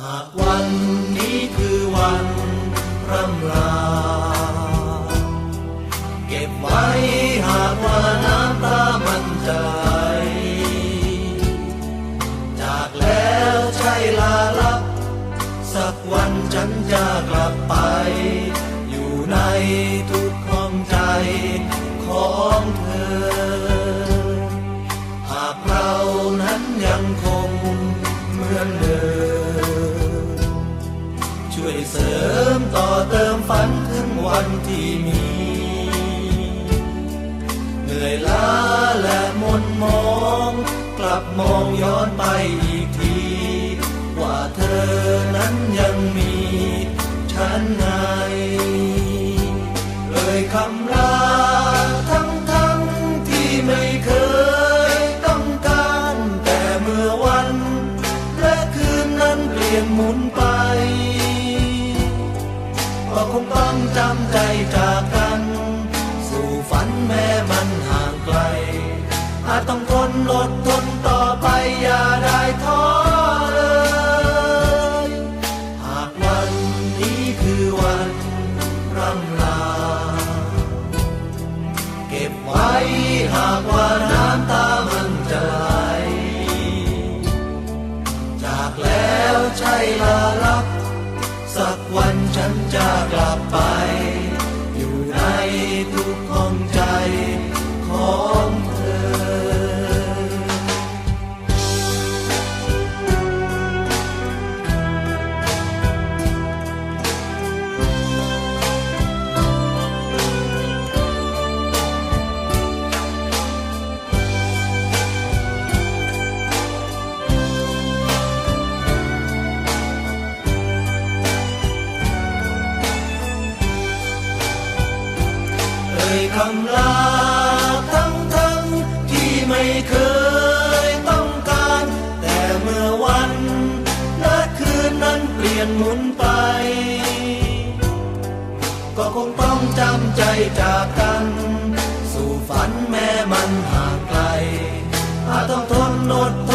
หากวันนี้คือวันร่ำลา เก็บไว้หากว่าน้ำตามันจะไหลจากแล้วใช่ลาลับ สักวันฉันจะกลับไป อยู่ในทุกห้องใจของเธอ หากเรานั้นยังคงเหมือนเดิม เสริมต่อเติมฝันถึงวันที่มี เหนื่อยล้าและมนมอง กลับมองย้อนไปอีกที ว่าเธอนั้นยังมี ฉันไงเอ่ยคำลาทั้งทั้งที่ไม่เคยต้องการ แต่เมื่อวัน และคืนนั้นเปลี่ยนหมุนไป ก็คงต้องจำใจจากกัน สู่ฝันแม้มันห่างไกล อาจต้องทนอดทนต่อไปอย่าได้ท้อเลยหากวันนี้คือวันร่ำ คำลาทั้งทั้งที่ไม่เคยต้องการ แต่เมื่อวันและคืนนั้นเปลี่ยนหมุนไป ก็คงต้องจำใจจากกัน สู่ฝันแม้มันห่างไกลอาจต้องทนอดท